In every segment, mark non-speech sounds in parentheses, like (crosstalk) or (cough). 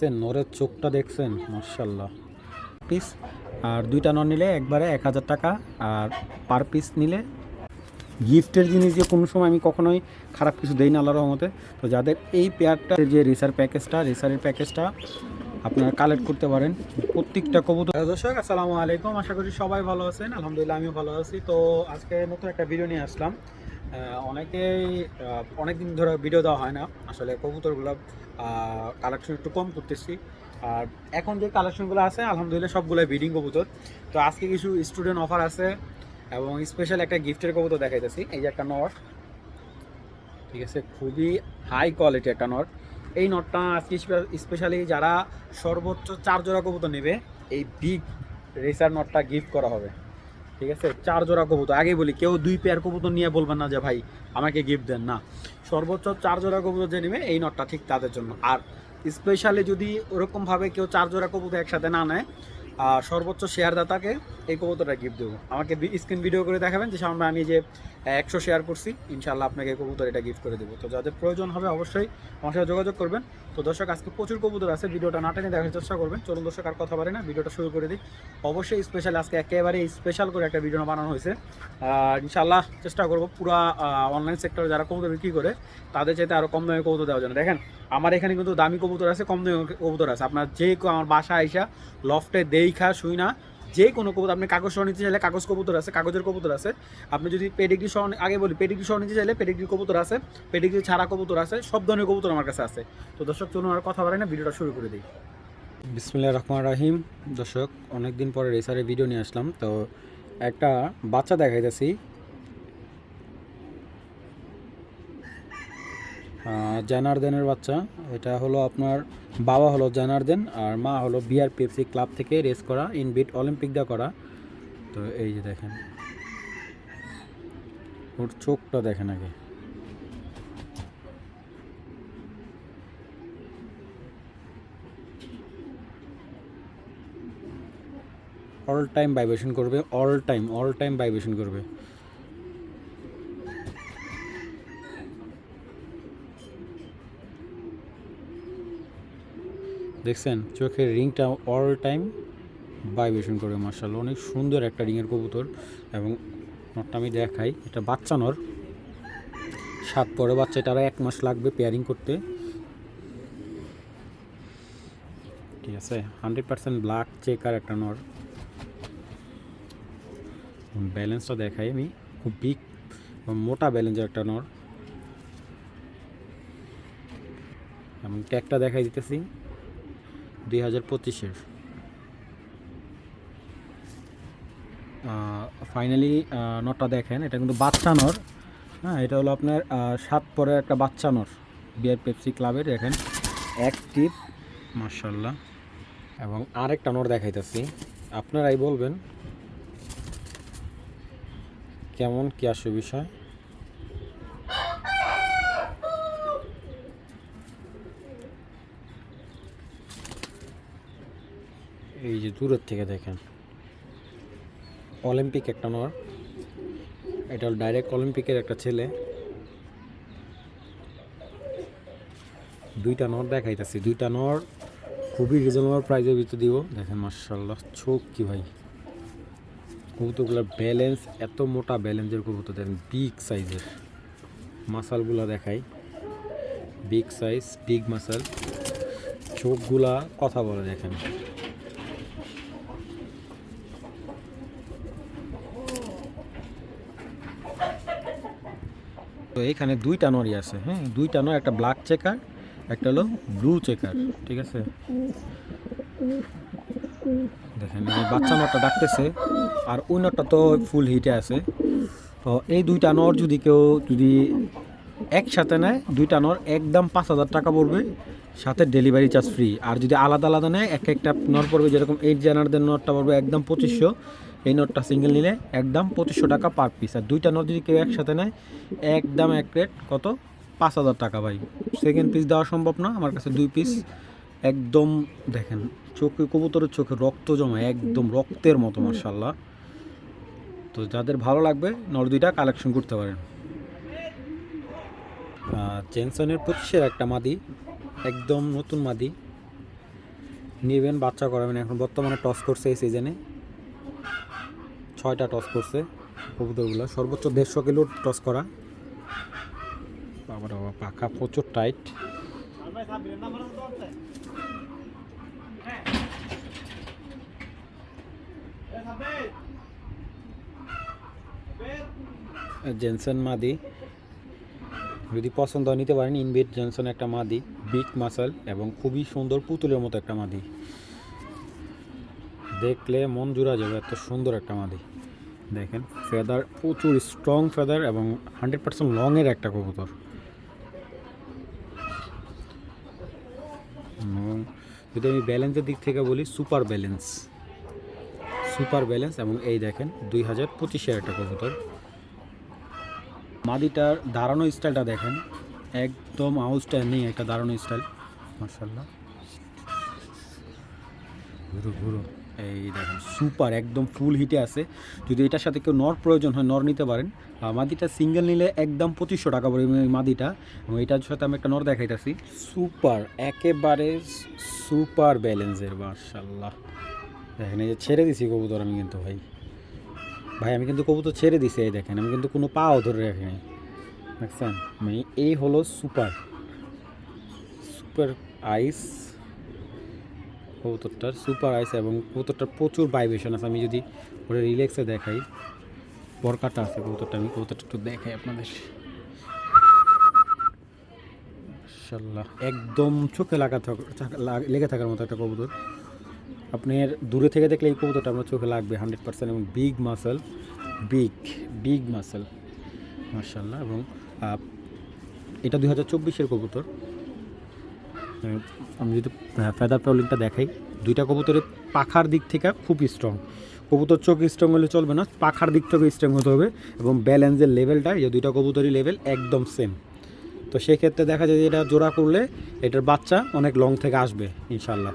দেখছেন, নরের চোখটা দেখছেন মার্শাল্লাহ পিস আর দুইটা নর নিলে একবারে এক হাজার টাকা, আর পার পিস নিলে গিফটের জিনিস যে কোনো সময় আমি কখনোই খারাপ কিছু দেই না আল্লাহর রহমতে। তো যাদের এই পেয়ারটা যে রেসার প্যাকেজটা রেসারের প্যাকেজটা আপনারা কালেক্ট করতে পারেন। প্রত্যেকটা কবুতর দর্শক, আসসালামু আলাইকুম। আশা করি সবাই ভালো আছেন। আলহামদুলিল্লাহ, আমিও ভালো আছি। তো আজকে নতুন একটা ভিডিও নিয়ে আসলাম। অনেকেই অনেক দিন ধরে ভিডিও দেওয়া হয় না। আসলে কবুতরগুলো কালেকশন একটু কম করতেছি। আর এখন যে কালেকশনগুলো আছে, আলহামদুলিল্লাহ সবগুলো ব্রিডিং কবুতর। তো আজকে কিছু স্টুডেন্ট অফার আছে এবং স্পেশাল একটা গিফটের কবুতর দেখাইতেছি। এই যে একটা নট। ঠিক আছে, খুবই হাই কোয়ালিটি একটা নট। এই নটটা আজকে স্পেশালি যারা সর্বোচ্চ চার জোড়া কবুতর নেবে, এই বিগ রেসার নটটা গিফট করা হবে। ঠিক আছে? চার জোড়া কবুতর। আগেই বলি, কেউ দুই পেয়ার কবুতর নিয়ে বলবেন না যে, ভাই, আমাকে গিফট দেন। না। সর্বোচ্চ চার জোড়া কবুতর যে নেবে, এই নটটা ঠিক তাদের জন্য। আর স্পেশালি যদি ওরকমভাবে কেউ চার জোড়া কবুতর একসাথে না নেয় সর্বোচ্চ শেয়ারদাতাকে এই কবুতরটা গিফট দেবো। আমাকে স্ক্রিন ভিডিও করে দেখাবেন যে, সামনে আমি যে একশো শেয়ার করছি ইনশাল্লাহ আপনাকে কবুতর এটা গিফট করে দেবো। তো যাদের প্রয়োজন হবে অবশ্যই আমার সাথে যোগাযোগ করবেন। তো দর্শক, আজকে প্রচুর কবুতর আছে, ভিডিওটা না টেনে দেখার চেষ্টা করবেন। চলুন দর্শক, আর কথা বলে না, ভিডিওটা শুরু করে দিই। অবশ্যই স্পেশাল আজকে একেবারে স্পেশাল করে একটা ভিডিও বানানো হয়েছে। ইনশাল্লাহ চেষ্টা করব পুরো অনলাইন সেক্টরে যারা কবুতর বিক্রি করে, তাদের চাইতে আরও কম দামে কবুতর দেওয়ার জন্য। দেখেন, আমার এখানে কিন্তু দামি কবুতর আছে, কম দামি কবুতর আছে। আপনার যে আমার বাসা আইসা লফটে দেইখা শুই না যে কোনো কবুতর, আপনি কাগজ সহ নিতে চাইলে কাগজ কবুতর আছে, কাগজের কবুতর আছে। আপনি যদি পেডিগ্রি সহ, আগে বলি পেডিগ্রি সহ নিতে চাইলে পেডিগ্রি কবুতর আছে পেডিগ্রি ছাড়া কবুতর আছে, সব ধরনের কবুতর আমার কাছে আছে। তো দর্শক, চলুন আর কথা বলে না, ভিডিওটা শুরু করে দিই। বিসমিল্লা রহমান রাহিম। দর্শক অনেক দিন পরে রেসারে ভিডিও নিয়ে আসলাম। তো একটা বাচ্চা দেখাইতেছি জানারদেনের বাচ্চা। এটা হলো আপনার বাবা হলো জানারদেন আর মা হলো বিআর পেপসি ক্লাব থেকে রেস করা, ইনবিট অলিম্পিক দা করা। তো এই যে দেখেন। ওর চোখটা দেখেন আগে। অল টাইম ভাইব্রেশন করবে all time all time vibration করবে। দেখছেন, চোখের রিংটা অল টাইম ভাইব্রেশন করবে মার্শাল অনেক সুন্দর একটা রিংয়ের কবুতর এবং নটটা আমি দেখাই, এটা বাচ্চা নর সাত পরে বাচ্চা এটারও এক মাস লাগবে পেয়ারিং করতে। ঠিক আছে হান্ড্রেড পার্সেন্ট ব্ল্যাক চেকার একটা নর। ব্যালেন্সটা দেখাই আমি, খুব বিগ মোটা ব্যালেন্সের একটা নর। এবং ট্যাগটা দেখাই দিতেছি। দুই হাজার পঁচিশের। ফাইনালি নটটা দেখেন, এটা কিন্তু বাচ্চা নর। হ্যাঁ এটা হলো আপনার সাত পরে একটা বাচ্চা নর, বিআর পেপসি ক্লাবের, দেখেন। অ্যাক্টিভ মার্শাল্লাহ এবং আরেকটা নর দেখাইতেছি, আপনারাই বলবেন, কেমন কি আসে বিষয়? এই যে দূরের থেকে দেখেন। অলিম্পিক একটা নর। এটা ডাইরেক্ট অলিম্পিকের একটা ছেলে। দুইটা নর দেখাইতেছি। দুইটা নর খুবই রিজনেবল প্রাইসের ভিতরে দিব। দেখেন মার্শাল্লাহ চোখ কি ভাই। কবুতরগুলোর ব্যালেন্স এত মোটা ব্যালেন্সের কবুতর। দেখেন বিগ সাইজের মাসালগুলো দেখাই। বিগ সাইজ বিগ মাসাল। চোখগুলা কথা বলে দেখেন। তো এখানে দুইটা নরই আছে হ্যাঁ? দুইটা নর একটা ব্ল্যাক চেকার একটা হলো ব্লু চেকার ঠিক আছে? দেখেন বাচ্চা নটটা ডাকতেছে, আর ওই নটটা তো ফুল হিটে আছে। তো এই দুইটা নর যদি কেউ যদি একসাথে নেয়, দুইটা নর একদম পাঁচ হাজার টাকা পড়বে, সাথে ডেলিভারি চার্জ ফ্রি আর যদি আলাদা আলাদা নেয়, এক একটা নর পড়বে, যেরকম এইট জানারদের নটটা পড়বে একদম পঁচিশশো। এই নোটটা সিঙ্গেল নিলে একদম পঁচিশশো টাকা পার পিস আর দুইটা নট যদি কেউ একসাথে নেয়, একদম এক রেট কত? পাঁচ হাজার টাকা ভাই। সেকেন্ড পিস দেওয়া সম্ভব না, আমার কাছে দুই পিস একদম দেখেন, চোখে, কবুতরের চোখে রক্ত জমা, একদম রক্তের মতো মার্শাল্লাহ তো যাদের ভালো লাগবে নর দুইটা কালেকশন করতে পারেন। জেনসনের পঁচিশের একটা মাদি, একদম নতুন মাদি। নেবেন, বাচ্চা করাবেন। এখন বর্তমানে টস করছে এই সিজনে ছয়টা টস করছে কবুতরগুলো। সর্বোচ্চ দেড়শো কিলো টস করা। বাবা বাবা, পাখা প্রচুর টাইট জেনসন মাদি। যদি পছন্দ হয়, নিতে পারেন। ইনভেট জনসন একটা মাদি বিগ মাসাল এবং খুবই সুন্দর পুতুলের মতো একটা মাদি। দেখলে মন জুড়া যাবে, এত সুন্দর একটা মাদি। দেখেন ফেদার প্রচুর স্ট্রং ফেদার এবং হান্ড্রেড পার্সেন্ট লংয়ের একটা কবুতর। যদি আমি ব্যালেন্সের দিক থেকে বলি সুপার ব্যালেন্স সুপার ব্যালেন্স এবং এই দেখেন, দুই হাজার পঁচিশের একটা কবুতর। মাদিটার দাঁড়ানো স্টাইলটা দেখেন, একদম আউটস্ট্যান্ডিং একটা দাঁড়ানো স্টাইল মার্শাল্লাহ ঘুরো ঘুরো। এই দেখেন সুপার একদম ফুল হিটে আছে। যদি এটার সাথে কেউ নর প্রয়োজন হয়, নর নিতে পারেন। মাদিটা সিঙ্গেল নিলে একদম পঁচিশশো টাকা পড়ে মাদিটা। এবং এটার সাথে আমি একটা নর দেখাইতেছি। সুপার একেবারে সুপার ব্যালেন্সের মার্শাল্লাহ দেখেন, এই যে ছেড়ে দিছি কবুতর আমি কিন্তু, ভাই। ভাই, আমি কিন্তু কবুতর ছেড়ে দিছি, এই দেখেন, আমি কিন্তু কোনো পাও ধরে রাখিনি দেখছেন? মানে এই হলো সুপার সুপার আইস কবুতরটার সুপার আইস এবং কবুতরটার প্রচুর ভাইব্রেশন আছে। আমি যদি ওটা রিল্যাক্সে দেখাই, বরকাটা আছে কবুতরটা, আমি কবুতরটা একটু দেখাই আপনাদের। একদম চোখে লাগা লেগে থাকার মতো একটা কবুতর। আপনার দূরে থেকে দেখলে এই কবুতরটা আপনার চোখে লাগবে হান্ড্রেড পার্সেন্ট এবং big muscle big big muscle মার্শাল্লাহ এবং এটা দুই হাজার চব্বিশের কবুতর। আমি যদি ফেদার পেউলিংটা দেখাই, দুইটা কবুতরের পাখার দিক থেকে খুব স্ট্রং কবুতর চোখ স্ট্রং হলে চলবে না, পাখার দিক থেকে স্ট্রং হতে হবে এবং ব্যালেন্সের লেভেলটা এই দুইটা কবুতরই লেভেল একদম সেম তো সেক্ষেত্রে দেখা যায় যে এটা জোড়া করলে এটার বাচ্চা অনেক লং থেকে আসবে ইনশাল্লাহ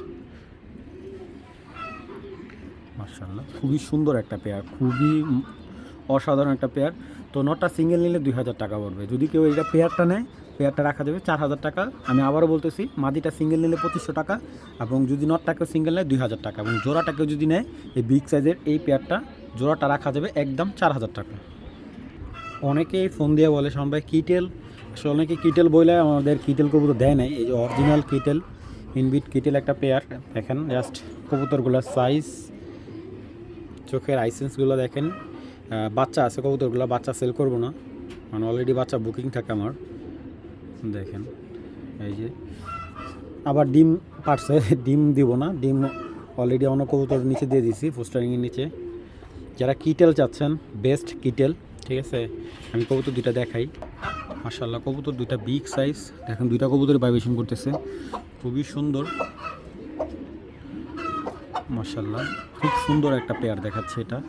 মার্শাল্লাহ খুবই সুন্দর একটা পেয়ার খুবই অসাধারণ একটা পেয়ার তো নটটা সিঙ্গেল নিলে দুই হাজার টাকা পড়বে। যদি কেউ এটা পেয়ারটা নেয় পেয়ারটা রাখা যাবে চার হাজার টাকা। আমি আবারও বলতেছি, মাদিটা সিঙ্গেল নিলে পঁচিশশো টাকা এবং যদি নটটাকেও সিঙ্গেল নেয়, দুই হাজার টাকা এবং জোড়াটাকেও যদি নেয়, এই বিগ সাইজের এই পেয়ারটা জোড়াটা রাখা যাবে একদম চার হাজার টাকা। অনেকেই ফোন দিয়ে বলে শোন ভাই, কিটেল? আসলে অনেকে কিটেল বইলে আমাদের কিটেল কবুতর দেয় নাই। এই যে অরিজিনাল কিটেল ইনবিট কিটেল একটা পেয়ার দেখেন জাস্ট কবুতরগুলোর সাইজ চোখের আইসেন্সগুলো দেখেন। বাচ্চা আছে, কবুতরগুলো বাচ্চা সেল করব না। মানে অলরেডি বাচ্চা বুকিং থাকে আমার। দেখেন, এই যে। আবার ডিম পারছে, (laughs) ডিম দিব না। ডিম অলরেডি অন্য কবুতর নিচে দিয়ে দিছি পোস্টারিংয়ের নিচে। যারা কিটেল চাচ্ছেন বেস্ট কিটেল, ঠিক আছে? আমি কবুতর দুইটা দেখাই। মার্শাল্লাহ কবুতর দুইটা বিগ সাইজ দেখেন, দুইটা কবুতর ভাইব্রেশন করতেছে। খুবই সুন্দর। মার্শাল্লাহ খুব সুন্দর একটা পেয়ার দেখাচ্ছে এটা।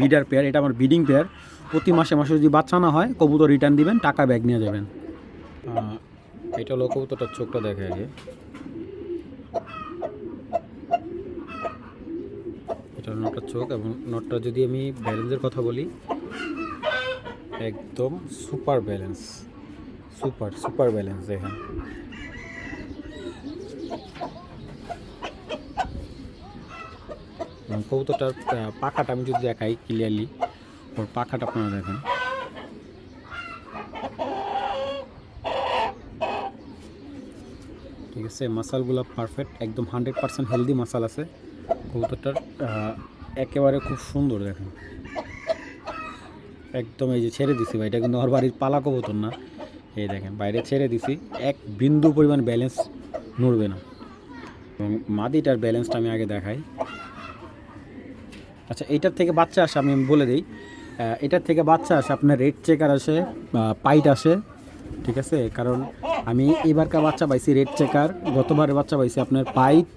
বিডার পেয়ার এটা আমার বিডিং পেয়ার প্রতি মাসে মাসে যদি বাচ্চা না হয়, কবুতর রিটার্ন দিবেন, টাকা ব্যাগ নিয়ে যাবেন। এটা হলো কবুতরটার চোখটা দেখে আগে। এটা নটটার চোখ এবং নটটা যদি আমি ব্যালেন্সের কথা বলি, একদম super balance super super balance দেখেন। এবং কবুতরটার পাখাটা আমি যদি দেখাই ক্লিয়ারলি ওর পাখাটা আপনারা দেখেন। ঠিক আছে, মাসালগুলো পারফেক্ট একদম হান্ড্রেড পার্সেন্ট হেলদি মাসাল আছে। কবুতরটার একেবারে খুব সুন্দর দেখেন। একদম এই যে ছেড়ে দিছি ভাই, এটা কিন্তু আমার বাড়ির পালা কবুতর না। এই দেখেন, বাইরে ছেড়ে দিছি, এক বিন্দু পরিমাণ ব্যালেন্স নড়বে না। এবং মাদিটার ব্যালেন্সটা আমি আগে দেখাই। আচ্ছা এইটার থেকে বাচ্চা আসে আমি বলে দিই। এটার থেকে বাচ্চা আসে আপনার রেড চেকার আসে পাইট আসে ঠিক আছে? কারণ আমি এবারকার বাচ্চা পাইছি রেড চেকার গতবারের বাচ্চা পাইছি আপনার পাইট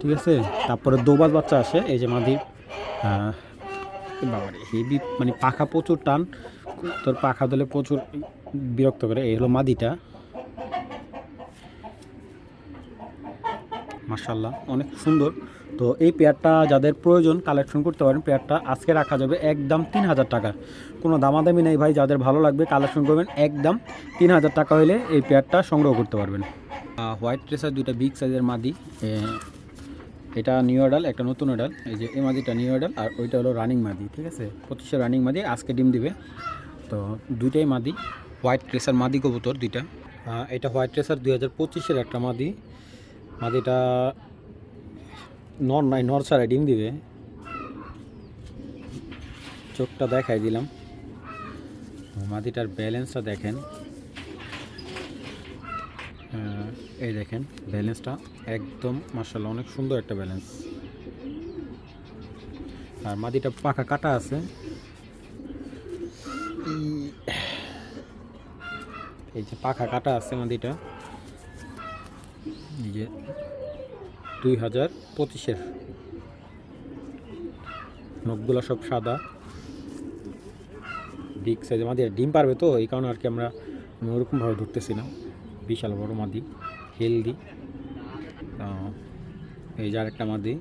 ঠিক আছে? তারপরে দোবাজ বাচ্চা আসে এই যে আহ, বাবারে হেভি মানে পাখা প্রচুর টান তোর পাখা দলে প্রচুর বিরক্ত করে এই হলো মাদিটা। মার্শাল্লাহ অনেক সুন্দর। তো এই পেয়ারটা যাদের প্রয়োজন কালেকশন করতে পারেন, পেয়ারটা আজকে রাখা যাবে একদম তিন হাজার টাকা। কোনো দামাদামি নেই ভাই, যাদের ভালো লাগবে কালেকশন করবেন, একদম তিন হাজার টাকা হলে এই পেয়ারটা সংগ্রহ করতে পারবেন। হোয়াইট ট্রেসার দুইটা বিগ সাইজের মাদি এটা নিউ অর্ডাল একটা নতুন অর্ডাল এই যে এই মাদিটা নিউ অর্ডাল আর ওইটা হলো রানিং মাদি, ঠিক আছে? পঁচিশে রানিং মাদি, আজকে ডিম দিবে। তো দুইটাই মাদি হোয়াইট ট্রেসার মাদি কবুতর দুইটা। এটা হোয়াইট ট্রেসার দুই হাজার পঁচিশের একটা মাদি। মাদিটা নর নাই, নর ছাড়া ডিম দিবে। চোখটা দেখাই দিলাম। মাদিটার ব্যালেন্সটা দেখেন। এই দেখেন, ব্যালেন্সটা একদম মার্শাল্লাহ অনেক সুন্দর একটা ব্যালেন্স। আর মাদিটা পাখা কাটা আছে। এই যে পাখা কাটা আছে মাদিটা এই যে দুই হাজার পঁচিশের। নখগুলো সব সাদা। বিগ সাইজ মাদি। ডিম পারবে তো, এই কারণে আর কি আমরা আমি ওরকমভাবে ধরতেছি না। বিশাল বড় মাদি, হেলদি। এই যে আরেকটা মাদি।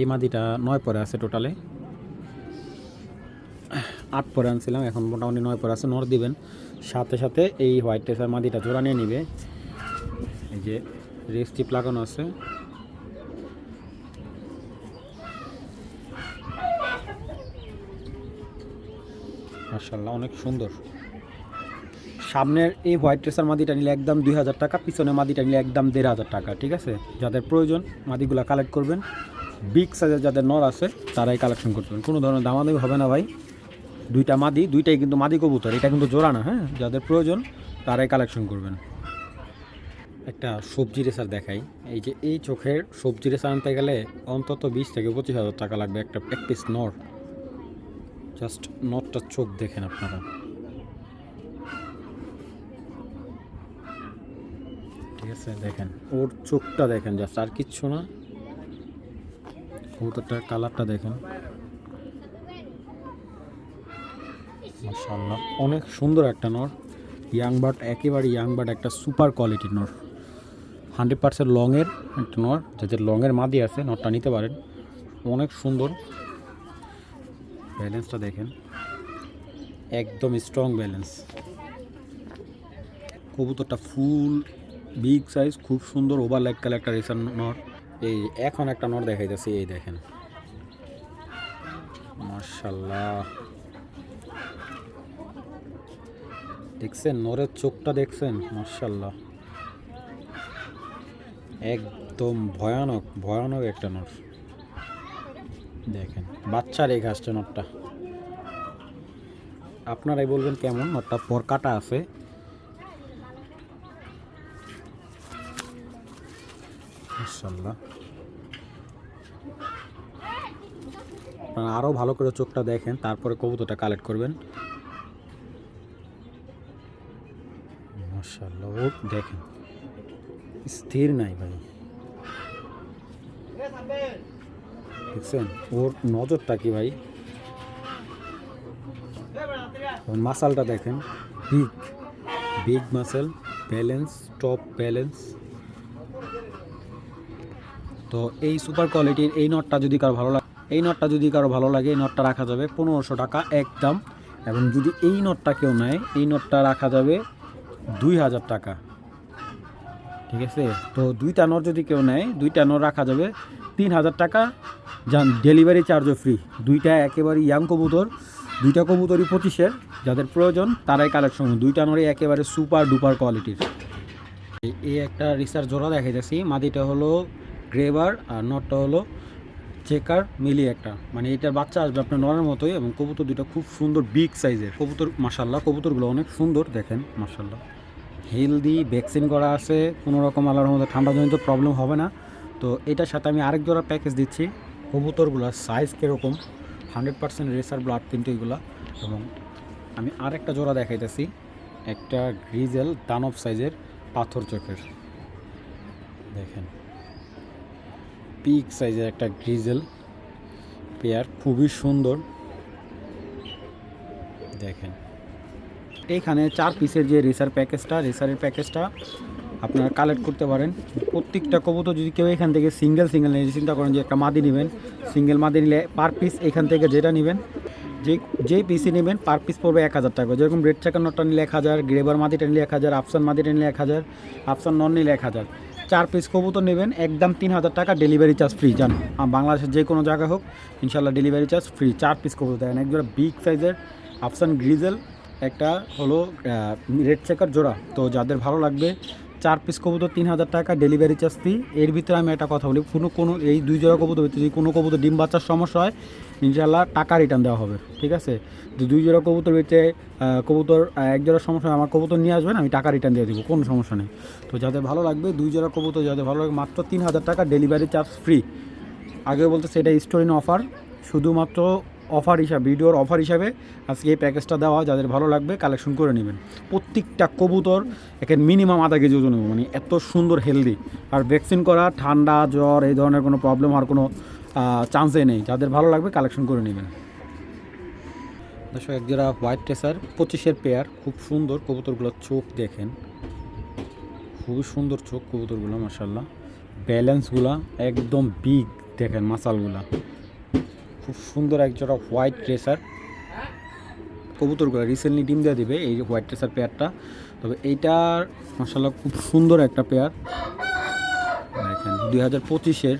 এই মাদিটা নয় পরে আছে টোটালে। আট পরে আনছিলাম, এখন মোটামুটি নয় পরে আছে। নর দিবেন। সাথে সাথে এই হোয়াইট টেসার মাদিটা জোড়া নিয়ে নিবে। এই যে রেস্টিপ লাগানো আছে। মার্শাল্লাহ অনেক সুন্দর। সামনের এই হোয়াইট ট্রেসার মাদিটা নিলে একদম দুই হাজার টাকা, পিছনে মাদিটা নিলে একদম দেড় হাজার টাকা, ঠিক আছে? যাদের প্রয়োজন মাদিগুলো কালেক্ট করবেন। বিগ সাইজের যাদের নর আছে, তারাই কালেকশন করতে করবেন কোনো ধরনের দামাদামি হবে না ভাই। দুইটা মাদি, দুইটাই কিন্তু মাদি কবুতর। এটা কিন্তু জোড়া না হ্যাঁ? যাদের প্রয়োজন, তারাই কালেকশন করবেন। একটা সবজি রেসার দেখাই। এই যে এই চোখের সবজি রেসার আনতে গেলে অন্তত বিশ থেকে পঁচিশ হাজার টাকা লাগবে একটা এক পিস জাস্ট নটটার চোখ দেখেন আপনারা। ঠিক আছে, দেখেন। ওর চোখটা দেখেন জাস্ট আর কিচ্ছু না। কবুতরটার কালারটা দেখেন। মাশাআল্লাহ। অনেক সুন্দর একটা নর। ইয়াং বার্ড একেবারে ইয়াং বার্ড একটা সুপার কোয়ালিটির নর। হান্ড্রেড পার্সেন্ট লংয়ের একটা নর। যাদের লংয়ের মাদি আছে, নরটা নিতে পারেন। অনেক সুন্দর। ব্যালেন্সটা দেখেন। একদম স্ট্রং ব্যালেন্স কবুতরটা ফুল বিগ সাইজ খুব সুন্দর ওভার কালার একটা রেসার নর। এই এখন একটা নর দেখাইতেছি, এই দেখেন। মার্শাল্লাহ দেখছেন? নরের চোখটা দেখছেন? মার্শাল্লাহ একদম ভয়ানক ভয়ানক একটা নর। দেখেন, বাচ্চার এই ঘাসটা নটটা আপনারাই বলবেন কেমন? নটটা পর কাটা আছে। আপনারা আরও ভালো করে চোখটা দেখেন, তারপরে কবুতরটা কালেক্ট করবেন। ও দেখেন। স্থির নাই ভাই। দেখছেন? ওর নজরটা কি ভাই? মাসালটা দেখেন। Big big muscle balance top balance তো এই সুপার কোয়ালিটির এই নটটা যদি কারও ভালো লাগে, এই নটটা যদি কারও ভালো লাগে, এই নটটা রাখা যাবে পনেরোশো টাকা একদম। এবং যদি এই নটটা কেউ নেয়, এই নটটা রাখা যাবে দুই হাজার টাকা। ঠিক আছে? তো দুইটা নট যদি কেউ নেয়, দুইটা নট রাখা যাবে তিন হাজার টাকা। যান ডেলিভারি চার্জও ফ্রি দুইটা একেবারে ইয়াং কবুতর, দুইটা কবুতরই পঁচিশের। যাদের প্রয়োজন, তারাই কালেকশন দুইটা নরই একেবারে সুপার ডুপার কোয়ালিটির এই- একটা রিসার্চ জোড়া দেখা যাচ্ছি মাদিটা হলো গ্রেবার আর নটটা হলো চেকার মিলিয়ে একটা। মানে এটার বাচ্চা আসবে আপনার নরের মতোই এবং কবুতর দুটো খুব সুন্দর বিগ সাইজের কবুতর মাসাল্লাহ কবুতরগুলো অনেক সুন্দর, দেখেন মাসাল্লাহ হেলদি ভ্যাকসিন করা আছে, কোনো রকম আল্লাহর মধ্যে ঠান্ডাজনিত প্রবলেম হবে না। তো এটার সাথে আমি আরেক জোড়া প্যাকেজ দিচ্ছি কবুতরগুলোর সাইজ কীরকম হান্ড্রেড পার্সেন্ট রেসার ব্লাড কিন্তু এগুলো। এবং আমি আরেকটা জোড়া দেখাইতেছি, একটা গ্রিজেল দানব সাইজের পাথর চোখের। দেখেন পিক সাইজের একটা গ্রিজেল পেয়ার খুবই সুন্দর। দেখেন এইখানে চার পিসের যে রেসার প্যাকেজটা রেসারের প্যাকেজটা আপনারা কালেক্ট করতে পারেন। প্রত্যেকটা কবুতর যদি কেউ এখান থেকে সিঙ্গেল সিঙ্গেল নিয়ে, চিন্তা করেন যে একটা মাদি নেবেন সিঙ্গেল মাদি নিলে পার পিস এখান থেকে যেটা নেবেন, যে যে পিসি নেবেন পার পিস পড়বে এক হাজার টাকা। যেরকম রেড চাকার নটটা নিলে এক হাজার গ্রেবার মাদিটা নিলে এক হাজার আফসান মাদিটা নিলে এক হাজার আফসান নন নিলে এক হাজার। চার পিস কবুতর নেবেন, একদম তিন হাজার টাকা ডেলিভারি চার্জ ফ্রি জান। বাংলাদেশের যে কোনো জায়গায় হোক ইনশাল্লাহ ডেলিভারি চার্জ ফ্রি চার পিস কবুতর দেখেন, একজোড়া বিগ সাইজের আফসান গ্রিজেল একটা হলো রেড চেকার জোড়া। তো যাদের ভালো লাগবে, চার পিস কবুতর তিন হাজার টাকা ডেলিভারি চার্জ ফি এর ভিতরে আমি একটা কথা বলি, কোনো কোনো, এই দুই জোড়া কবুতর ভিতরে যদি কোনো কবুতর ডিম বাচ্চার সমস্যা হয় ইনশাল্লাহ টাকা রিটার্ন দেওয়া হবে, ঠিক আছে? যদি দুই জোড়া কবুতর ভিতরে কবুতর এক জোড়া সমস্যা হয়, আমার কবুতর নিয়ে আসবেন, আমি টাকা রিটার্ন দিয়ে দেবো, কোনো সমস্যা নেই। তো যাদের ভালো লাগবে, দুই জোড়া কবুতর যাদের ভালো লাগবে, মাত্র তিন হাজার টাকা ডেলিভারি চার্জ ফ্রি আগে বলতে সেটা স্টোরিন অফার শুধুমাত্র অফার হিসাবে ভিডিওর অফার হিসাবে আজকে এই প্যাকেজটা দেওয়া যাদের ভালো লাগবে কালেকশন করে নেবেন। প্রত্যেকটা কবুতর একে মিনিমাম আধা কেজি ওজন মানে এত সুন্দর হেলদি আর ভ্যাকসিন করা, ঠান্ডা, জ্বর, এই ধরনের কোনো প্রবলেম আর কোনো চান্সই নেই। যাদের ভালো লাগবে কালেকশন করে নেবেন। দর্শক এক জোড়া হোয়াইট ট্রেসার পঁচিশের পেয়ার খুব সুন্দর কবুতরগুলোর চোখ দেখেন। খুবই সুন্দর চোখ কবুতরগুলো মাসাল্লাহ ব্যালেন্সগুলা একদম বিগ দেখেন মাসালগুলা। খুব সুন্দর এক জোড়া হোয়াইট ট্রেসার কবুতরগুলো রিসেন্টলি ডিম দিয়ে দিবে এই হোয়াইট ট্রেসার পেয়ারটা তবে এইটার মাসাল্লাহ খুব সুন্দর একটা পেয়ার দুই হাজার পঁচিশের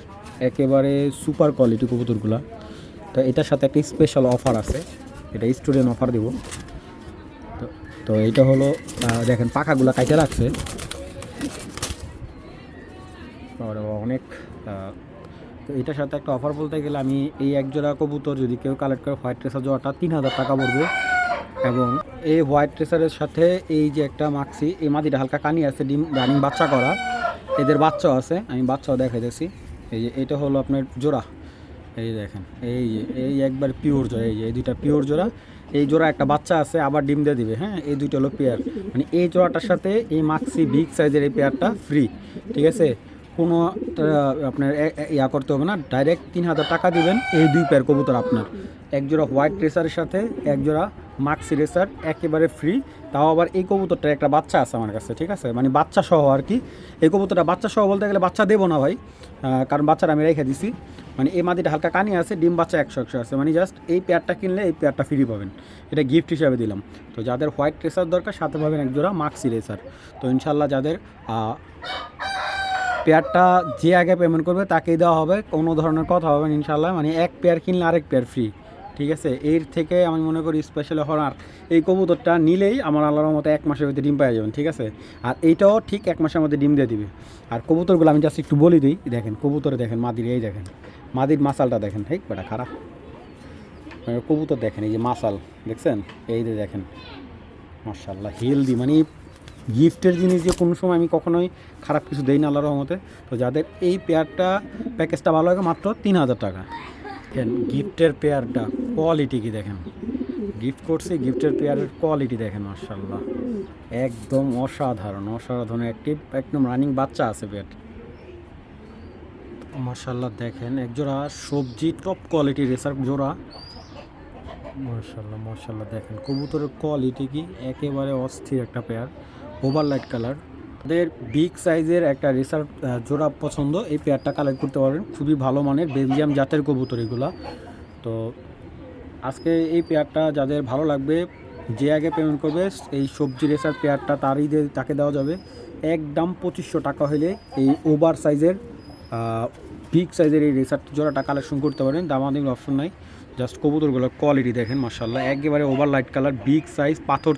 একেবারে সুপার কোয়ালিটি কবুতরগুলা। তো এটার সাথে একটা স্পেশাল অফার আছে। এটা স্টুডেন্ট অফার দিব। তো তো এইটা হলো দেখেন পাখাগুলো কাইটে রাখছে। অনেক তো এটার সাথে একটা অফার বলতে গেলে আমি এই এক জোড়া কবুতর যদি কেউ কালেক্ট করে হোয়াইট ট্রেসার জোড়াটা তিন হাজার টাকা পড়বে। এবং এই হোয়াইট ট্রেসারের সাথে এই যে একটা মাক্সি এই মাদিটা হালকা কানি আছে, ডিম, রানিং বাচ্চা করা। এদের বাচ্চাও আছে, আমি বাচ্চাও দেখাই দিচ্ছি এই যে এটা হলো আপনার জোড়া। এই দেখেন, এই যে, এই একবার পিওর জোড়া, এই যে, এই দুইটা পিওর জোড়া। এই জোড়া একটা বাচ্চা আছে, আবার ডিম দিয়ে দিবে হ্যাঁ? এই দুইটা হলো পেয়ার মানে এই জোড়াটার সাথে এই মাক্সি বিগ সাইজের এই পেয়ারটা ফ্রি ঠিক আছে? কোনো আপনার ইয়া করতে হবে না। ডাইরেক্ট তিন হাজার টাকা দিবেন, এই দুই পেয়ার কবুতর আপনার। এক জোড়া হোয়াইট রেসারের সাথে, এক জোড়া মাক্সি রেসার একেবারে ফ্রি তাও আবার এই কবুতরটার একটা বাচ্চা আছে আমার কাছে, ঠিক আছে? মানে বাচ্চা সহ আর কি। এই কবুতরটা বাচ্চা সহ বলতে গেলে বাচ্চা দেবো না ভাই কারণ বাচ্চাটা আমি রেখে দিছি। মানে এই মাদিটা হালকা কানি আছে, ডিম বাচ্চা একশো একশো আছে। মানে জাস্ট এই পেয়ারটা কিনলে এই পেয়ারটা ফ্রি পাবেন। এটা গিফট হিসাবে দিলাম। তো যাদের হোয়াইট রেসার দরকার, সাথে পাবেন এক জোড়া মাক্সি রেসার তো ইনশাল্লাহ যাদের পেয়ারটা যে আগে পেমেন্ট করবে তাকেই দেওয়া হবে। কোনো ধরনের কথা হবে না ইনশাল্লাহ মানে এক পেয়ার কিনলে আরেক পেয়ার ফ্রি ঠিক আছে? এর থেকে আমি মনে করি স্পেশাল আর এই কবুতরটা নিলেই আমার আল্লাহর মতো এক মাসের মধ্যে ডিম পেয়ে যাবেন ঠিক আছে? আর এইটাও ঠিক এক মাসের মধ্যে ডিম দিয়ে দিবে। আর কবুতরগুলো আমি জাস্ট একটু বলি দিই, দেখেন, কবুতরে দেখেন, মাদির, এই দেখেন, মাদির মাসালটা দেখেন। ঠিক বেটা, খারাপ। মানে কবুতর দেখেন, এই যে মাসাল, দেখছেন? এই যে দেখেন মার্শাল্লাহ হেলদি মানে গিফটের জিনিস যে কোনো সময় আমি কখনোই খারাপ কিছু দেই না, আল্লাহর রহমতে। তো যাদের এই পেয়ারটা, প্যাকেজটা ভালো লাগে মাত্র তিন হাজার টাকা। দেখেন, গিফটের পেয়ারটা কোয়ালিটি কি দেখেন? গিফট করছি, গিফটের পেয়ারের কোয়ালিটি দেখেন মার্শাল্লাহ একদম অসাধারণ অসাধারণ একটি একদম রানিং বাচ্চা আছে পেয়ার মার্শাল্লাহ দেখেন, একজোড়া সবজি টপ কোয়ালিটির রেসার জোড়া। মার্শাল্লাহ মার্শাল্লাহ দেখেন, কবুতরের কোয়ালিটি কি? একেবারে অস্থির একটা পেয়ার। ওভার লাইট কালার তাদের বিগ সাইজের একটা রেসার জোড়া পছন্দ। এই পেয়ারটা কালেক্ট করতে পারেন। খুবই ভালো মানের বেলজিয়াম জাতের কবুতর এগুলা। তো আজকে এই পেয়ারটা যাদের ভালো লাগবে, যে আগে পেমেন্ট করবে, এই সবজি রেসার পেয়ারটা তারই তাকে দেওয়া যাবে। একদম পঁচিশশো টাকা হলে এই ওভার সাইজের বিগ সাইজের এই রেসার জোড়াটা কালেকশন করতে পারেন। দামাদামির অপশন নাই। জাস্ট কবুতরগুলোর কোয়ালিটি দেখেন মার্শাল্লাহ একেবারে over light colour big size পাথর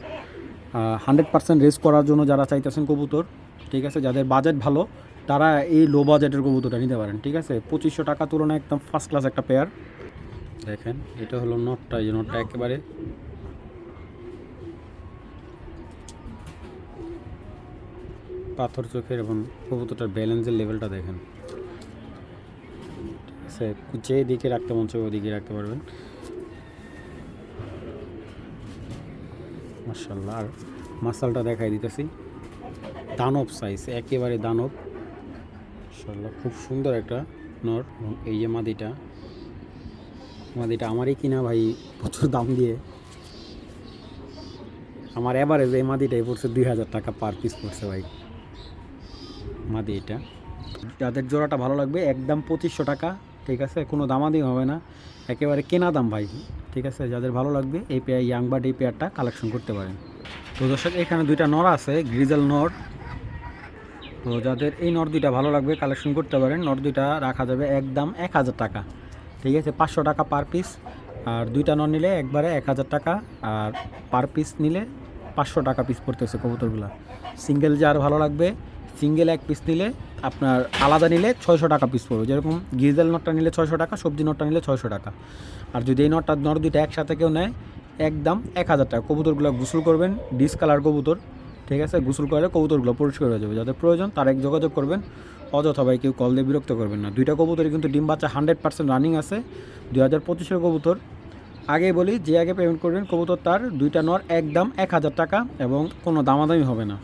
হান্ড্রেড পার্সেন্ট রেস করার জন্য যারা চাইতেছেন কবুতর, ঠিক আছে, যাদের বাজেট ভালো, তারা এই লো বাজেটের কবুতরটা নিতে পারেন, ঠিক আছে? পঁচিশশো টাকা তুলনায় একদম ফার্স্ট ক্লাস একটা পেয়ার দেখেন, এটা হলো নটটা এই নটটা একেবারে। পাথর চোখের এবং কবুতরটার ব্যালেন্সের লেভেলটা দেখেন। ঠিক আছে যে দিকে রাখতে মন চায় ওদিকে রাখতে পারবেন। মার্শাল্লাহ আর মাসালটা দেখাই দিতেছি। দানব সাইজ একেবারে দানব। মার্শাল্লাহ খুব সুন্দর একটা নর। এই যে মাদিটা মাদিটা আমারই কিনা ভাই, প্রচুর দাম দিয়ে। আমার এভারেজ এই মাদিটাই পড়ছে দুই হাজার টাকা পার পিস পড়ছে ভাই। মাদি এটা। যাদের জোড়াটা ভালো লাগবে, একদম পঁচিশশো টাকা, ঠিক আছে? কোনো দামাদি হবে না। একেবারে কেনা দাম ভাই। ঠিক আছে, যাদের ভালো লাগবে, এই পেয়ার ইয়াং বার্ড এই পেয়ারটা কালেকশন করতে পারেন। তো দর্শক, এখানে দুইটা নর আছে গ্রিজেল নর। তো যাদের এই নর দুইটা ভালো লাগবে কালেকশন করতে পারেন। নর দুইটা রাখা যাবে একদম এক হাজার টাকা। ঠিক আছে, পাঁচশো টাকা পার পিস আর দুইটা নর নিলে একবারে এক হাজার টাকা, আর পার পিস নিলে পাঁচশো টাকা পিস পড়তেছে কবুতরগুলো। সিঙ্গেল যার ভালো লাগবে সিঙ্গেল এক পিস নিলে আপনার আলাদা নিলে ছয়শো টাকা পিস পড়বে। যেরকম গিজেল নটটা নিলে ছয়শো টাকা, সবজি নটটা নিলে ছয়শো টাকা। আর যদি এই নটটা নর দুইটা একসাথে কেউ নেয়, একদম এক হাজার টাকা। কবুতরগুলো গোসল করবেন ডিস কালার কবুতর, ঠিক আছে? গোসল করে কবুতরগুলো পরিষ্কার হয়ে যাবে। যাদের প্রয়োজন, তার এক যোগাযোগ করবেন। অযথা ভাই কেউ কল দিয়ে বিরক্ত করবেন না। দুইটা কবুতরই কিন্তু ডিম বাচ্চা হান্ড্রেড পার্সেন্ট রানিং আছে। দুই হাজার পঁচিশের কবুতর। আগে বলি, যে আগে পেমেন্ট করবেন, কবুতর তার দুইটা নর একদম এক হাজার টাকা এবং কোনো দামাদামি হবে না।